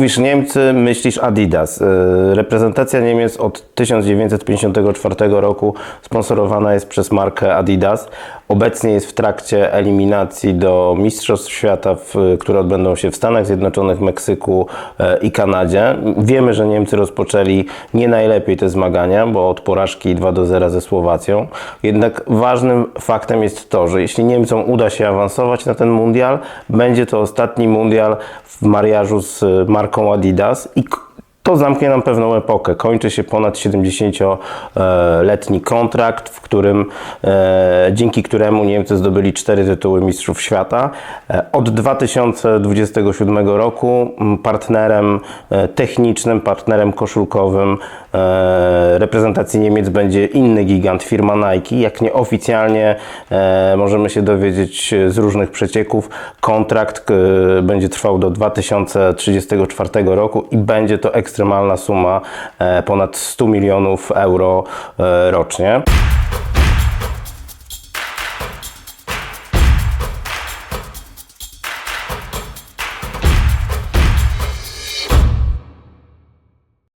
mówisz Niemcy, myślisz Adidas. E, Reprezentacja Niemiec od 1954 roku sponsorowana jest przez markę Adidas. Obecnie jest w trakcie eliminacji do Mistrzostw Świata, które odbędą się w Stanach Zjednoczonych, Meksyku e, i Kanadzie. Wiemy, że Niemcy rozpoczęli nie najlepiej te zmagania, bo od porażki 2 do 0 ze Słowacją. Jednak ważnym faktem jest to, że jeśli Niemcom uda się awansować na ten mundial, będzie to ostatni mundial w mariażu z e, marką Adidas i to zamknie nam pewną epokę. Kończy się ponad 70-letni kontrakt, w którym, e, dzięki któremu Niemcy zdobyli cztery tytuły Mistrzów Świata. E, od 2027 roku partnerem e, technicznym, partnerem koszulkowym reprezentacji Niemiec będzie inny gigant, firma Nike. Jak nieoficjalnie możemy się dowiedzieć z różnych przecieków, kontrakt będzie trwał do 2034 roku i będzie to ekstremalna suma e, ponad 100 milionów euro e, rocznie.